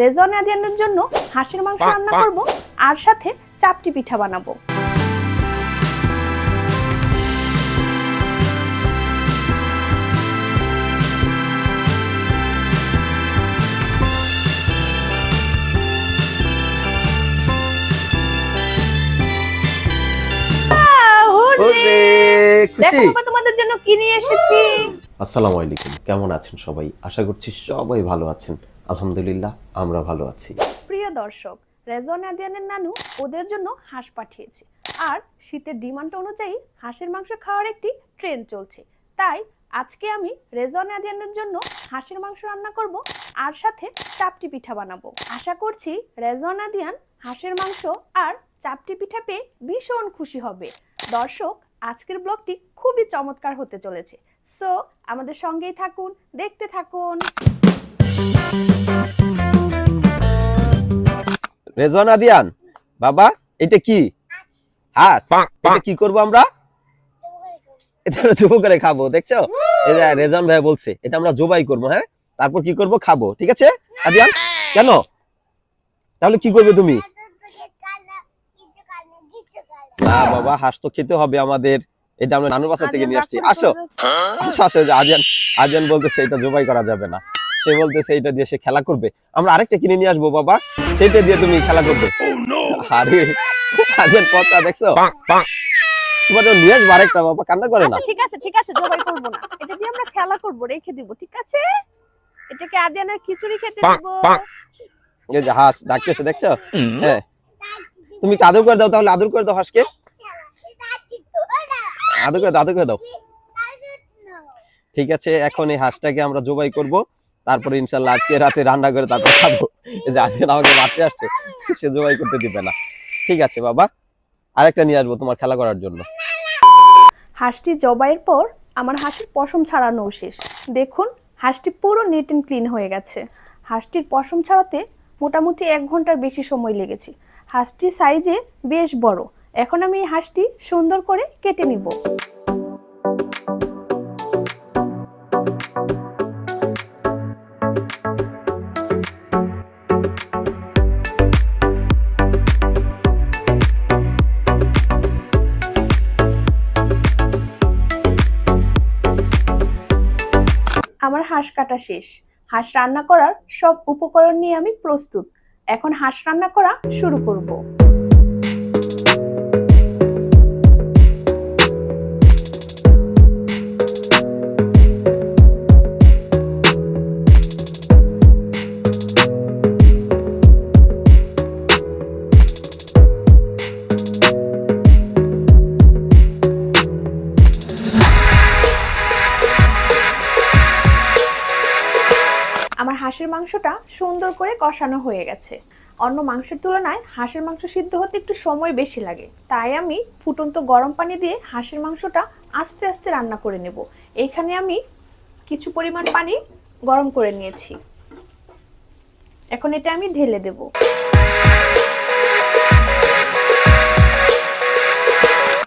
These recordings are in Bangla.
রেজন আদিয়ানের জন্য হাঁসের মাংস রান্না করব আর সাথে চাপটি পিঠা বানাবো। খুশি? তোমাদের জন্য কি নিয়ে এসেছি। আসসালামু আলাইকুম কেমন আছেন সবাই? আশা করছি সবাই ভালো আছেন। আলহামদুলিল্লাহ, আমরা ভালো আছি। প্রিয় দর্শক, রেজন আদিয়ানের নানু ওদের জন্য হাঁস পাঠিয়েছে। আর শীতের ডিমান্ড অনুযায়ী হাঁসের মাংস খাওয়ার একটি ট্রেন্ড চলছে। তাই আজকে আমি রেজন আদিয়ানের জন্য হাঁসের মাংস রান্না করব আর সাথে চাপটি পিঠা বানাবো। আশা করছি রেজন আদিয়ান হাঁসের মাংস আর চাপটি পিঠা পেয়ে ভীষণ খুশি হবে। দর্শক, আজকের ব্লগটি খুবই চমৎকার হতে চলেছে। সো আমাদের সঙ্গেই থাকুন, দেখতে থাকুন। রেজওয়ান আদিয়ান বাবা এটা কি? হাঁস। এটা কি করব আমরা? এটা আমরা জবাই করে খাব দেখছ? এই যে রেজন ভাই বলছে এটা আমরা জবাই করব হ্যাঁ? তারপর কি করব? খাব ঠিক আছে? আদিয়ান কেন? তাহলে কি করবে তুমি? না বাবা হাঁস তো খেতে হবে আমাদের। এটা আমরা নানুর বাসা থেকে নিয়ে আসছি। আসো। আসো আসো আজান আজান বলতেছে এটা জবাই করা যাবে না। সে বলতেছে এটা দিয়ে সে খেলা করবে। আমরা আরেকটা কিনে নিয়ে আসব বাবা। সেটা দিয়ে তুমি খেলা করবে। আরে আজান পথটা দেখছ? তোমার নিয়ে আসব আরেকটা বাবা। কান্না করে না। আচ্ছা ঠিক আছে ঠিক আছে জবাই করব না। এটা দিয়ে আমরা খেলা করব রেখে দিব ঠিক আছে? এটাকে আদিয়ানের খিচুড়ি খেতে দিব। এই যে হাঁস ডাকতেছে দেখছ? হ্যাঁ। তুমি আদর করে দাও তাহলে আদর করে দাও হাঁসকে। আদর করে দাও। আদর করে দাও। ঠিক আছে এখন এই হাঁসটাকে আমরা জবাই করব। তারপরে ইনশাল্লাহ আজকে রাতে রান্না করে তারপর খাব। যে আজকে আমাকে মারতে আসছে, সে জবাই করতে দিবে না। ঠিক আছে বাবা, আরেকটা নিয়ে আসব তোমার খেলা করার জন্য। হাঁসটি জবাইয়ের পর আমার হাঁসের পশম ছাড়ানো শেষ। দেখুন, হাঁসটি পুরো নিট অ্যান্ড ক্লিন হয়ে গেছে। হাঁসটির পশম ছাড়াতে মোটামুটি এক ঘণ্টার বেশি সময় লেগেছে। হাঁসটি সাইজে বেশ বড়। এখন আমি এই হাঁসটি সুন্দর করে কেটে নিব। হাঁস কাটা শেষ। হাঁস রান্না করার সব উপকরণ নিয়ে আমি প্রস্তুত। এখন হাঁস রান্না করা শুরু করব। হাঁসের মাংসটা সুন্দর করে কষানো হয়ে গেছে। অন্য মাংসের তুলনায় হাঁসের মাংস সিদ্ধ হতে একটু সময় বেশি লাগে। তাই আমি ফুটন্ত গরম পানি দিয়ে হাঁসের মাংসটা আস্তে আস্তে রান্না করে নেব। এইখানে আমি কিছু পরিমাণ পানি গরম করে নিয়েছি। এখন এটা আমি ঢেলে দেব।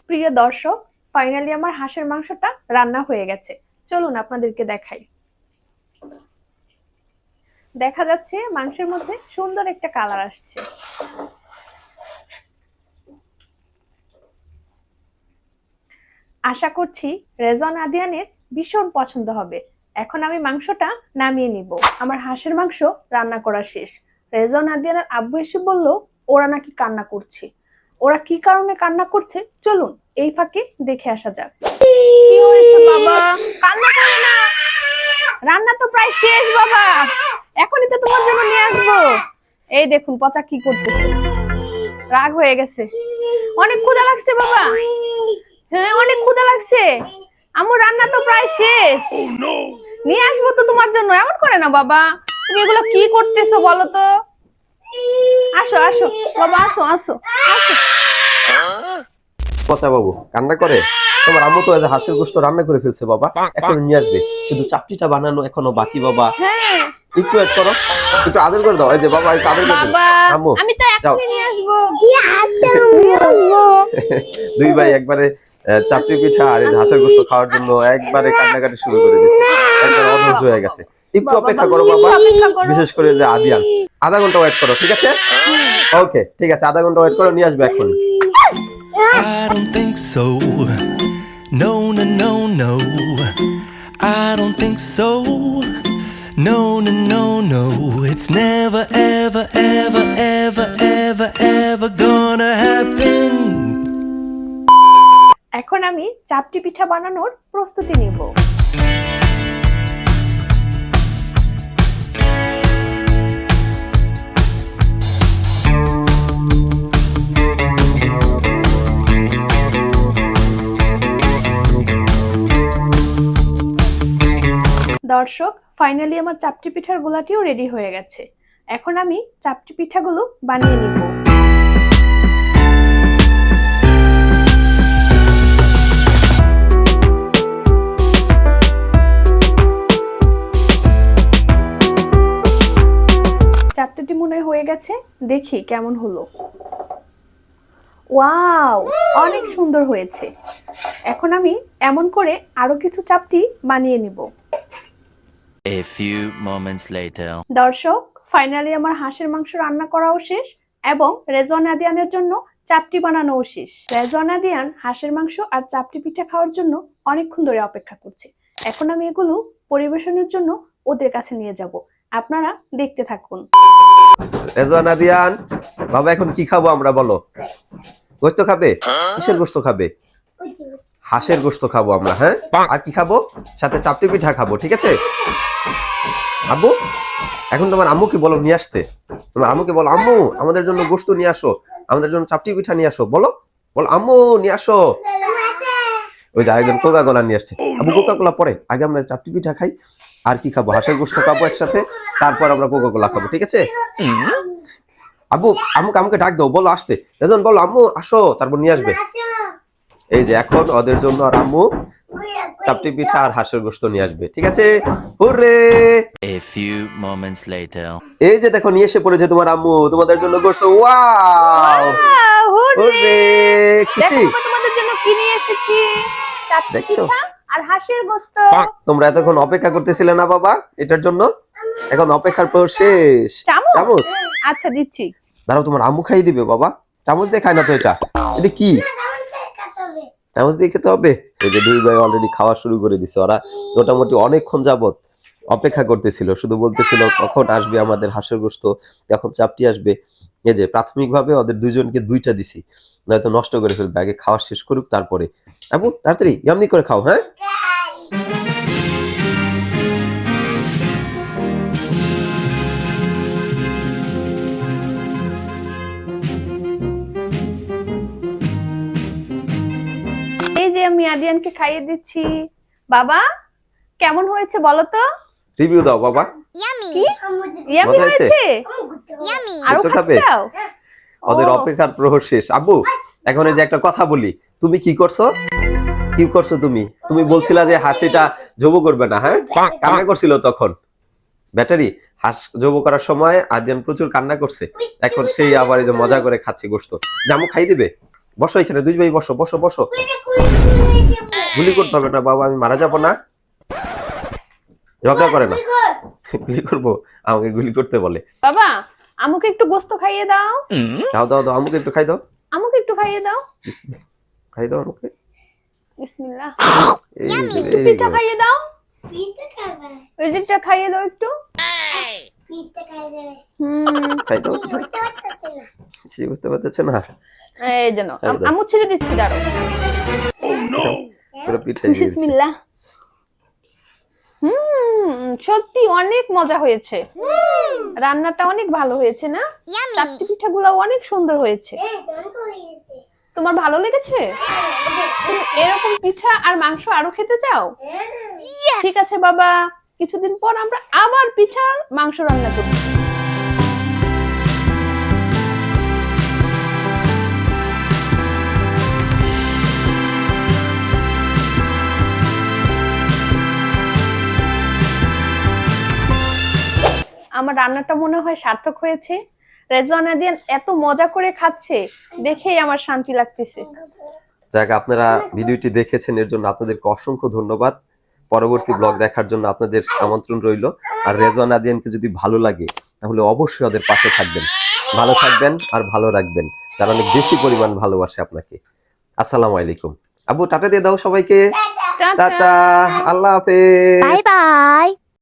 প্রিয় দর্শক ফাইনালি আমার হাঁসের মাংসটা রান্না হয়ে গেছে। চলুন আপনাদেরকে দেখাই। দেখা যাচ্ছে মাংসের মধ্যে সুন্দর একটা কালার আসছে। আশা করছি রেজন আদিয়ানের ভীষণ পছন্দ হবে। এখন আমি মাংসটা নামিয়ে নিব। আমার হাঁসের মাংস রান্না করা শেষ। রেজন আদিয়ানের আব্বু এসে বলল, ওরা নাকি কান্না করছে। ওরা কি কারণে কান্না করছে? চলুন, এই ফাঁকে দেখে আসা যাক। কি হয়েছে বাবা? কান্না করে না। রান্না তো প্রায় শেষ বাবা। তোমার জন্য নিয়ে আসব। এই দেখুন, পচা কি করতেছে। রাগ হয়ে গেছে। অনেক ক্ষুধা লাগছে, বাবা। হ্যাঁ অনেক ক্ষুধা লাগছে। আমার রান্না তো প্রায় শেষ। নিয়ে আসব তো তোমার জন্য। এমন করে না, বাবা। তুমি এগুলো কি করতেছো বলো তো? আসো আসো। বাবা, আসো আসো আসো। পচা বাবু, কান্না করে? তোমার আম্মু তো এই যে হাঁসের গোস্ত রান্না করে ফেলছে বাবা। এখন নিয়ে আসবে। শুধু চাপটিটা বানানো এখনও বাকি বাবা। হ্যাঁ। একটু ওয়েট করো। একটু আদর করে দাও। এই যে বাবা একটু আদর করে দাও। বাবা আম্মু আমি তো যাও। এখনই নিয়ে আসব। আসব দুই ভাই একবারে চাপটি পিঠা আর এই হাঁসের গোস্ত খাওয়ার জন্য একবারে কান্নাকাটি শুরু করে দিয়েছে। একবার অধৈর্য হয়ে গেছে। একটু অপেক্ষা করো বাবা বিশেষ করে যে আদিয়ান। আধা ঘণ্টা ওয়েট করো ঠিক আছে? ওকে ঠিক আছে আধা ঘণ্টা ওয়েট করো নিয়ে আসবে এখন I don't think so. No, no, no, no. I don't think so. No, no, no, no. It's never, ever, ever, ever, ever, ever gonna happen. এখন আমি চাপটি পিঠা বানানোর প্রস্তুতি নিব দর্শক ফাইনালি আমার চাপটি পিঠার গোলাটিও রেডি হয়ে গেছে। এখন আমি চাপটি পিঠাগুলো বানিয়ে নিব। চারটেটি মনে হয় গেছে, দেখি কেমন হলো। ওয়াও, অনেক সুন্দর হয়েছে। এখন আমি এমন করে আরও কিছু চাপটি বানিয়ে নিব। A few moments later. দর্শক ফাইনালি আমার হাঁসের মাংস রান্না করাও শেষ এবং রেজন আদিয়ানের জন্য চাপটি বানানোও শেষ। রেজন আদিয়ান হাঁসের মাংস আর চাপটি পিঠা খাওয়ার জন্য অনেকক্ষণ ধরে অপেক্ষা করছে। এখন আমি এগুলো পরিবেশনের জন্য ওদের কাছে নিয়ে যাব। আপনারা দেখতে থাকুন। রেজওয়ান আদিয়ান বাবা এখন কি খাব আমরা বলো? গোস্ত খাবে? কিসের গোস্ত খাবে? হাঁসের গোস্ত খাব আমরা হ্যাঁ? আর কি খাব? সাথে চাপটি পিঠা খাব ঠিক আছে? আব্বু এখন তোমার আম্মুকে বলো নিয়ে আসতে। তোমার আম্মুকে বলো আম্মু আমাদের জন্য গোস্ত নিয়ে আসো আমাদের জন্য চাপটি পিঠা নিয়ে আসো বলো? বলো আম্মু নিয়ে আসো। ওই যে আরেকজন কোকা কোলা নিয়ে আসছে। আব্বু কোকা কোলা পরে আগে আমরা চাপটি পিঠা খাই আর কি খাব? হাঁসের গোস্ত খাব একসাথে তারপর আমরা কোকা কোলা খাব ঠিক আছে? আব্বু আম্মুকে আমাকে ডাক দাও বলো আসতে। রেজন বলো আম্মু আসো তারপর নিয়ে আসবে। এই যে এখন ওদের জন্য আর আম্মু চাপটি পিঠা আর হাঁসের গোস্ত নিয়ে আসবে ঠিক আছে? Hooray! A few moments later. এই যে দেখো নিয়ে এসে পড়েছে তোমার আম্মু তোমাদের জন্য গোস্ত ওয়াও! হুররে! খুশি? দেখো তোমাদের জন্য কি নিয়ে এসেছি? চাপটি দেখছ? পিঠা আর হাঁসের গোস্ত তোমরা এতক্ষণ অপেক্ষা করতেছিলে না বাবা এটার জন্য? এখন অপেক্ষার পর শেষ। চামচ? চামচ? আচ্ছা দিচ্ছি। দাঁড়াও তোমার আম্মু খাইয়ে দিবে বাবা। চামচ দিয়ে খায় না তো এটা? এটা কি? চামচ দিয়ে খেতে হবে? এই যে দুই ভাই অলরেডি খাওয়া শুরু করে দিছে। ওরা মোটামুটি অনেকক্ষণ যাবত অপেক্ষা করতেছিল। শুধু বলতেছিল, কখন আসবে আমাদের হাঁসের গোস্ত? কখন চাপটি আসবে? এই যে প্রাথমিকভাবে ওদের দুইজনকে দুইটা দিছি। নয়তো নষ্ট করে ফেলবে। আগে খাওয়া শেষ করুক তারপরে। আবু, তাড়াতাড়ি, এমনি করে খাও হ্যাঁ? আদিয়ানকে খাইয়ে দিচ্ছি। বাবা কেমন হয়েছে বলো তো? রিভিউ দাও বাবা। কি? ইয়ামি মজা হয়েছে? হয়েছে? আরও তো খাবে? খাবে? ওদের অপেক্ষার প্রহর শেষ। আব্বু এখন এই যে একটা কথা বলি তুমি কি করছ? কি করছ তুমি? তুমি বলছিলা যে হাসিটা জবু করবে না হ্যাঁ? কান্না করছিল তখন। ব্যাটারি হাস জবু করার সময় আদিয়ান প্রচুর কান্না করছে। এখন সেই আবার এই যে মজা করে খাচ্ছে গোস্ত। জামু খাই দিবে? বসো এখানে দুই ভাই বসো বসো বসো। গুলি করতে হবে না বাবা আমি মারা যাব না। ঝগড়া করে না। গুলি করব আমাকে গুলি করতে বলে। বাবা আমুকে একটু গোস্ত খাইয়ে দাও। দাও দাও দাও আমাকে একটু খাই দাও। আমুকে একটু খাইয়ে দাও। খাই দাও আমাকে। বিসমিল্লাহ। পিঠা খাইয়ে দাও। ওই যেটা খাইয়ে দাও একটু। খাই দাও বুঝতে পারতেছি না? এই আমু ছেড়ে দিচ্ছি দাঁড়ো বিসমিল্লাহ। হুম সত্যি অনেক মজা হয়েছে। রান্নাটা অনেক ভালো হয়েছে না? চারটি পিঠাগুলো অনেক সুন্দর হয়েছে। তোমার ভালো লেগেছে? তুমি এরকম পিঠা আর মাংস আরও খেতে চাও? ঠিক আছে বাবা। কিছুদিন পর আমরা আবার পিঠা মাংস রান্না করব। আমার রান্নাটা মনে হয় সার্থক হয়েছে। রেজওয়ানা দিয়ান এত মজা করে খাচ্ছে দেখেই আমার শান্তি লাগতেছে। যাক আপনারা ভিডিওটি দেখেছেন এর জন্য আপনাদেরকে অসংখ্য ধন্যবাদ। পরবর্তী ব্লগ দেখার জন্য আপনাদের আমন্ত্রণ রইল। আর রেজওয়ান আদিয়ানকে যদি ভালো লাগে তাহলে অবশ্যই ওদের পাশে থাকবেন। ভালো থাকবেন আর ভালো রাখবেন তারা অনেক বেশি পরিমাণ ভালোবাসে আপনাকে। আসসালামু আলাইকুম। আবু টাটা দিয়ে দাও সবাইকে। টাটা। আল্লাহ হাফেজ। Bye bye.